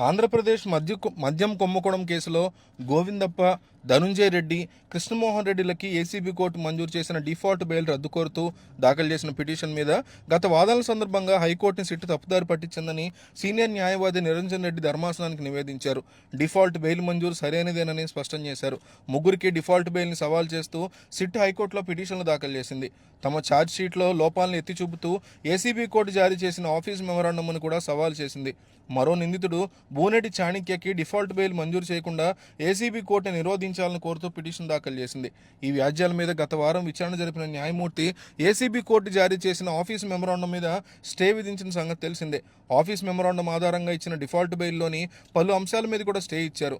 ఆంధ్రప్రదేశ్ మద్య మద్యం కొమ్ముకోవడం కేసులో గోవిందప్ప ధనుంజయ రెడ్డి కృష్ణమోహన్ రెడ్డిలకి ఏసీబీ కోర్టు మంజూరు చేసిన డిఫాల్ట్ బెయిల్ రద్దు కోరుతూ దాఖలు చేసిన పిటిషన్ మీద గత వాదనల సందర్భంగా హైకోర్టుని సిట్టు తప్పుదారి పట్టించిందని సీనియర్ న్యాయవాది నిరంజన్ రెడ్డి ధర్మాసనానికి నివేదించారు. డిఫాల్ట్ బెయిల్ మంజూరు సరైనదేనని స్పష్టం చేశారు. ముగ్గురికి డిఫాల్ట్ బెయిల్ని సవాల్ చేస్తూ సిట్ హైకోర్టులో పిటిషన్లు దాఖలు చేసింది. తమ ఛార్జ్ షీట్లో లోపాలను ఎత్తి చూపుతూ ఏసీబీ కోర్టు జారీ చేసిన ఆఫీస్ మెమరాండంను కూడా సవాల్ చేసింది. మరో నిందితుడు బూనెటి చాణిక్యకి డిఫాల్ట్ బెయిల్ మంజూరు చేయకుండా ఏసీబీ కోర్టు నిరోధించాలని కోరుతూ పిటిషన్ దాఖలు చేసింది. ఈ వ్యాజ్యాల మీద గత వారం విచారణ జరిపిన న్యాయమూర్తి ఏసీబీ కోర్టు జారీ చేసిన ఆఫీస్ మెమరాండం మీద స్టే విధించిన సంగతి తెలిసిందే. ఆఫీస్ మెమరాండం ఆధారంగా ఇచ్చిన డిఫాల్ట్ బెయిల్లోని పలు అంశాల మీద కూడా స్టే ఇచ్చారు.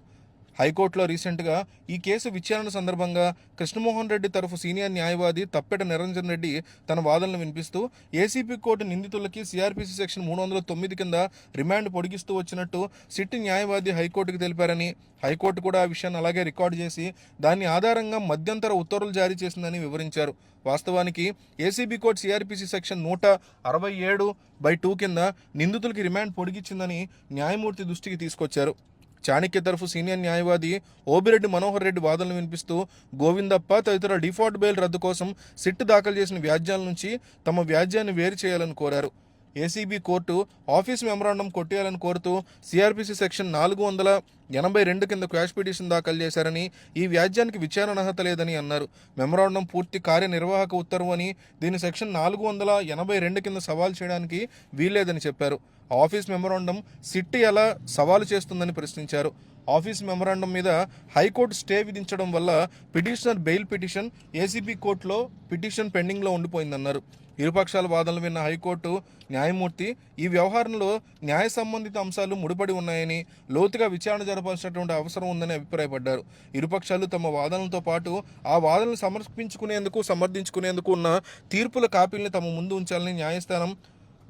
హైకోర్టులో రీసెంట్గా ఈ కేసు విచారణ సందర్భంగా కృష్ణమోహన్ రెడ్డి తరఫు సీనియర్ న్యాయవాది తప్పెట నిరంజన్ రెడ్డి తన వాదనలు వినిపిస్తూ ఏసీపీ కోర్టు నిందితులకి సిఆర్పిసి సెక్షన్ మూడు వందల తొమ్మిది కింద రిమాండ్ పొడిగిస్తూ వచ్చినట్టు సిట్ న్యాయవాది హైకోర్టుకు తెలిపారని హైకోర్టు కూడా ఆ విషయాన్ని అలాగే రికార్డు చేసి దాని ఆధారంగా మధ్యంతర ఉత్తర్వులు జారీ చేసిందని వివరించారు. వాస్తవానికి ఏసీబీ కోర్టు సిఆర్పిసి సెక్షన్ నూట అరవై ఏడు బై టూ కింద నిందితులకి రిమాండ్ పొడిగించిందని న్యాయమూర్తి దృష్టికి తీసుకొచ్చారు. చాణక్య తరఫు సీనియర్ న్యాయవాది ఓబిరెడ్డి మనోహర్ రెడ్డి వాదనలు వినిపిస్తూ గోవిందప్ప తదితర డిఫాల్ట్ బెయిల్ రద్దు కోసం సిట్ దాఖలు చేసిన వ్యాజ్యాల నుంచి తమ వ్యాజ్యాన్ని వేరు చేయాలని కోరారు. ఏసీబీ కోర్టు ఆఫీస్ మెమరాండం కొట్టేయాలని కోరుతూ సిఆర్పిసి సెక్షన్ నాలుగు వందల ఎనభై రెండు కింద క్వాష్ పిటిషన్ దాఖలు చేశారని ఈ వ్యాజ్యానికి విచారణ అర్హత లేదని అన్నారు. మెమరాండం పూర్తి కార్యనిర్వాహక ఉత్తర్వు అని దీని సెక్షన్ నాలుగు వందల ఎనభై రెండు కింద సవాల్ చేయడానికి వీల్లేదని చెప్పారు. ఆఫీస్ మెమరాండం సిట్ ఎలా సవాలు చేస్తుందని ప్రశ్నించారు. ఆఫీస్ మెమరాండం మీద హైకోర్టు స్టే విధించడం వల్ల పిటిషనర్ బెయిల్ పిటిషన్ ఏసీబీ కోర్టులో పిటిషన్ పెండింగ్లో ఉండిపోయిందన్నారు. ఇరుపక్షాల వాదనలు విన్న హైకోర్టు న్యాయమూర్తి ఈ వ్యవహారంలో న్యాయ సంబంధిత అంశాలు ముడిపడి ఉన్నాయని లోతుగా విచారణ జరపాల్సినటువంటి అవసరం ఉందని అభిప్రాయపడ్డారు. ఇరుపక్షాలు తమ వాదనలతో పాటు ఆ వాదనలు సమర్పించుకునేందుకు సమర్థించుకునేందుకు ఉన్న తీర్పుల కాపీల్ని తమ ముందు ఉంచాలని న్యాయస్థానం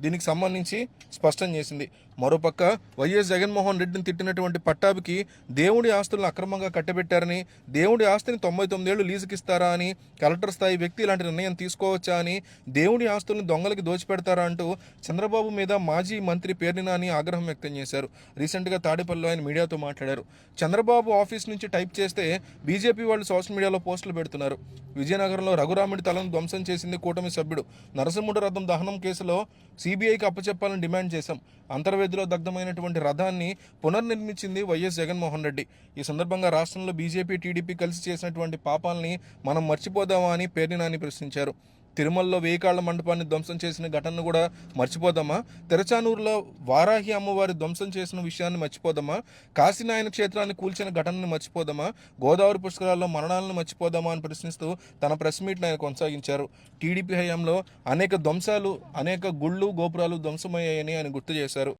దీనికి సంబంధించి స్పష్టం చేసింది. మరోపక్క వైఎస్ జగన్మోహన్ రెడ్డిని తిట్టినటువంటి పట్టాభికి దేవుడి ఆస్తులను అక్రమంగా కట్టబెట్టారని దేవుడి ఆస్తిని తొంభై తొమ్మిదేళ్ళు లీజుకి ఇస్తారా అని కలెక్టర్ స్థాయి వ్యక్తి ఇలాంటి నిర్ణయం తీసుకోవచ్చా అని దేవుడి ఆస్తులను దొంగలకి దోచిపెడతారా అంటూ చంద్రబాబు మీద మాజీ మంత్రి పేర్ని నాని ఆగ్రహం వ్యక్తం చేశారు. రీసెంట్గా తాడేపల్లిలో ఆయన మీడియాతో మాట్లాడారు. చంద్రబాబు ఆఫీస్ నుంచి టైప్ చేస్తే బీజేపీ వాళ్ళు సోషల్ మీడియాలో పోస్టులు పెడుతున్నారు. విజయనగరంలో రఘురాముడి తలను ధ్వంసం చేసింది కూటమి సభ్యుడు నరసింహుడు రథం దహనం కేసులో సిబిఐకి అప్పచెప్పాలని డిమాండ్ చేశాం. అంతర్వేదిలో దగ్ధమైనటువంటి రథాన్ని పునర్నిర్మించింది వైఎస్ జగన్మోహన్ రెడ్డి. ఈ సందర్భంగా రాష్ట్రంలో బీజేపీ టీడీపీ కలిసి చేసినటువంటి పాపాలని మనం మర్చిపోదామా అని పేర్ని నాని ప్రశ్నించారు. తిరుమలలో వేయికాళ్ళ మండపాన్ని ధ్వంసం చేసిన ఘటనను కూడా మర్చిపోదామా? తెరచానూరులో వారాహి అమ్మవారి ధ్వంసం చేసిన విషయాన్ని మర్చిపోదామా? కాశీనాయన క్షేత్రాన్ని కూల్చిన ఘటనను మర్చిపోదామా? గోదావరి పుష్కరాల్లో మరణాలను మర్చిపోదామా అని ప్రశ్నిస్తూ తన ప్రెస్ మీట్ని ఆయన కొనసాగించారు. టీడీపీ హయాంలో అనేక ధ్వంసాలు అనేక గుళ్ళు గోపురాలు ధ్వంసమయ్యాయని ఆయన గుర్తు చేశారు.